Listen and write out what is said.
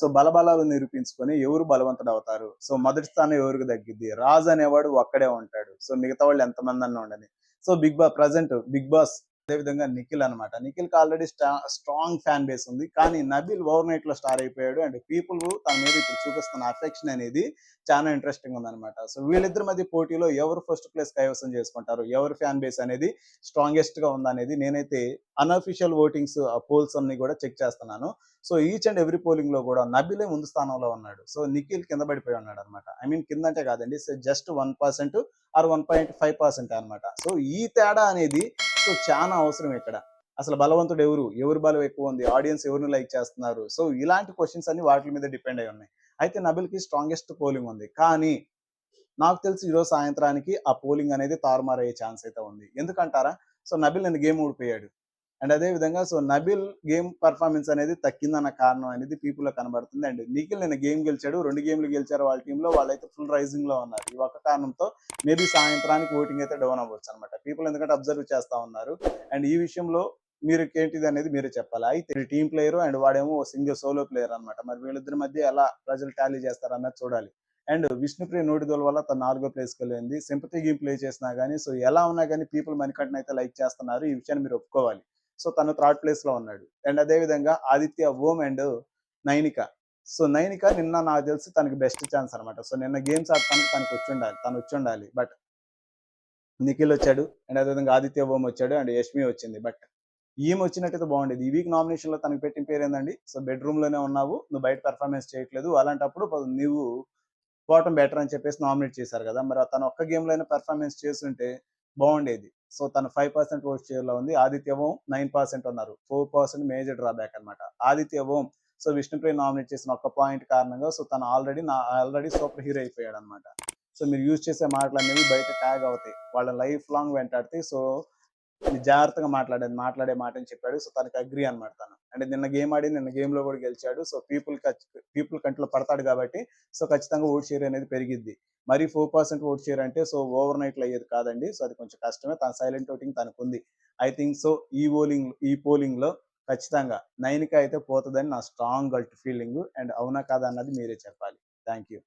So బలబలాలు నిరూపించుకొని ఎవరు బలవంతుడు అవుతారు? సో మొదటి స్థానం ఎవరికి తగ్గిద్ది రాజు అనేవాడు ఒక్కడే ఉంటాడు. సో మిగతా వాళ్ళు ఎంతమంది అన్న ఉండని. So big boss present big boss అదేవిధంగా నిఖిల్ అనమాట Nikhil already already strong fan base ఉంది. కానీ నబిల్ ఓవర్ నైట్లో స్టార్ అయిపోయాడు. అండ్ పీపుల్ తన మీద ఇప్పుడు చూపిస్తున్న అఫెక్షన్ అనేది చాలా ఇంట్రెస్టింగ్ ఉందన్నమాట. సో వీళ్ళిద్దరి మధ్య పోటీలో ఎవరు ఫస్ట్ ప్లేస్ కైవసం చేసుకుంటారు? ఎవరి ఫ్యాన్ బేస్ అనేది స్ట్రాంగెస్ట్గా ఉందనేది నేనైతే అన్అఫీషియల్ ఓటింగ్స్ పోల్స్ అన్ని కూడా చెక్ చేస్తున్నాను. సో ఈచ్ అండ్ ఎవ్రీ పోలింగ్లో కూడా నబిలే ముందు స్థానంలో ఉన్నాడు. సో నిఖిల్ కింద పడిపోయి ఉన్నాడు అనమాట ఐ మీన్ కింద అంటే కాదండి just one percent or one point five percent అనమాట సో ఈ తేడా అనేది సో చాలా అవసరం ఇక్కడ. అసలు బలవంతుడు ఎవరు? ఎవరు బలం ఎక్కువ ఉంది? ఆడియన్స్ ఎవరిని లైక్ చేస్తున్నారు? సో ఇలాంటి క్వశ్చన్స్ అన్ని వాటి మీద డిపెండ్ అయి ఉన్నాయి. అయితే నబిల్కి స్ట్రాంగెస్ట్ పోలింగ్ ఉంది. కానీ నాకు తెలిసి ఈరోజు సాయంత్రానికి ఆ పోలింగ్ అనేది తారుమారయ్యే ఛాన్స్ అయితే ఉంది. ఎందుకంటారా? సో నబిల్ నేను గేమ్ ఓడిపోయాడు అండ్ అదే విధంగా సో నబిల్ గేమ్ పర్ఫార్మెన్స్ అనేది తగ్గిందన్న కారణం అనేది పీపుల్లో కనబడుతుంది. అండ్ నిఖిల్ నేను గేమ్ గెలిచాడు రెండు గేమ్లు గెలిచారు వాళ్ళ టీంలో వాళ్ళైతే ఫుల్ రైజింగ్లో ఉన్నారు. ఈ ఒక్క కారణంతో మేబీ సాయంత్రానికి ఓటింగ్ అయితే డౌన్ అవ్వచ్చు అనమాట పీపుల్ ఎందుకంటే అబ్జర్వ్ చేస్తా ఉన్నారు. అండ్ ఈ విషయంలో మీరు ఏంటిది అనేది మీరు చెప్పాలి. అయితే టీం ప్లేయర్ అండ్ వాడేమో సింగిల్ సోలో ప్లేయర్ అనమాట మరి వీళ్ళిద్దరి మధ్య ఎలా ప్రజలు టాలీ చేస్తారు అన్నది చూడాలి. అండ్ విష్ణుప్రియ నోటిదోల వల్ల తన నాలుగో ప్లేస్కి వెళ్ళింది. సింపతి గేమ్ ప్లే చేసినా కానీ సో ఎలా ఉన్నా కానీ పీపుల్ మణికట్న అయితే లైక్ చేస్తున్నారు. ఈ విషయాన్ని మీరు ఒప్పుకోవాలి. సో తను థర్డ్ ప్లేస్లో ఉన్నాడు. అండ్ అదే విధంగా ఆదిత్య ఓమ్ అండ్ నైనిక. సో నైనిక నిన్న నాకు తెలిసి తనకి బెస్ట్ ఛాన్స్ అనమాట. సో నిన్న గేమ్స్ ఆడటానికి తనకు వచ్చి ఉండాలి తను వచ్చి ఉండాలి బట్ నిఖిల్ వచ్చాడు అండ్ అదేవిధంగా ఆదిత్య ఓమ్ వచ్చాడు అండ్ యష్మి వచ్చింది. బట్ ఈమె వచ్చినట్టయితే బాగుండేది. ఈ వీక్ నామినేషన్లో తనకు పెట్టిన పేరు ఏందండి? సో బెడ్రూమ్లోనే ఉన్నావు నువ్వు బయట పెర్ఫార్మెన్స్ చేయట్లేదు. అలాంటప్పుడు నువ్వు పోవటం బెటర్ అని చెప్పేసి నామినేట్ చేశారు కదా! మరి తను ఒక్క గేమ్లో అయినా పెర్ఫార్మెన్స్ చేస్తుంటే బాగుండేది. సో తను ఫైవ్ పర్సెంట్ ఓట్ షేర్లో ఉంది. ఆదిత్య ఓం నైన్ పర్సెంట్ ఉన్నారు ఫోర్ పర్సెంట్ మేజర్ డ్రాబ్యాక్ అనమాట ఆదిత్య ఓం సో విష్ణుప్రియ నామినేట్ చేసిన ఒక్క పాయింట్ కారణంగా సో తను ఆల్రెడీ నా ఆల్రెడీ సూపర్ హీరో అయిపోయాడు అనమాట సో మీరు యూజ్ చేసే మాటలు అనేవి బయట ట్యాగ్ అవుతాయి. వాళ్ళ లైఫ్ లాంగ్ వెంటాడితే సో జాగ్రత్తగా మాట్లాడేది మాట్లాడే మాట అని చెప్పాడు. సో తనకి అగ్రి అనమాట తను. అంటే నిన్న గేమ్ ఆడి నిన్న గేమ్లో కూడా గెలిచాడు. సో పీపుల్ పీపుల్ కంట్లో పడతాడు కాబట్టి సో ఖచ్చితంగా ఓట్ షేర్ అనేది పెరిగిద్ది. మరి ఫోర్ పర్సెంట్ ఓట్ షేర్ అంటే సో ఓవర్ నైట్లో అయ్యేది కాదండి. సో అది కొంచెం కష్టమే. తన సైలెంట్ ఓటింగ్ తనకుంది. ఐ థింక్ సో ఈ పోలింగ్ ఈ పోలింగ్లో ఖచ్చితంగా నైన్కి అయితే పోతుందని నా స్ట్రాంగ్ గల్ట్ ఫీలింగ్ అండ్ అవునా కాదా అన్నది మీరే చెప్పాలి. Thank you